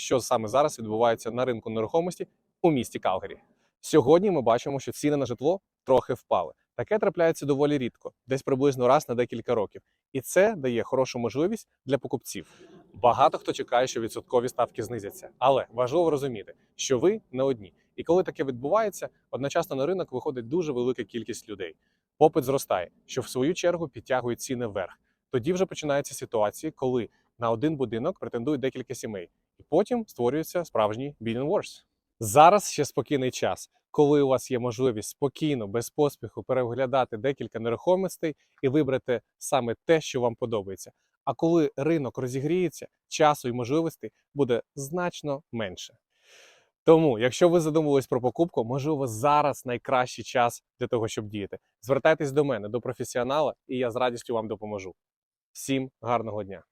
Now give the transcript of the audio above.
що саме зараз відбувається на ринку нерухомості у місті Калгарі. Сьогодні ми бачимо, що ціни на житло трохи впали. Таке трапляється доволі рідко, десь приблизно раз на декілька років. І це дає хорошу можливість для покупців. Багато хто чекає, що відсоткові ставки знизяться, але важливо розуміти, що ви не одні. І коли таке відбувається, одночасно на ринок виходить дуже велика кількість людей. Попит зростає, що в свою чергу підтягує ціни вверх. Тоді вже починаються ситуації, коли на один будинок претендують декілька сімей, потім створюється справжній bidding wars. Зараз ще спокійний час, коли у вас є можливість спокійно, без поспіху переглядати декілька нерухомостей і вибрати саме те, що вам подобається. А коли ринок розігріється, часу і можливостей буде значно менше. Тому, якщо ви задумувались про покупку, можливо, зараз найкращий час для того, щоб діяти. Звертайтесь до мене, до професіонала, і я з радістю вам допоможу. Всім гарного дня!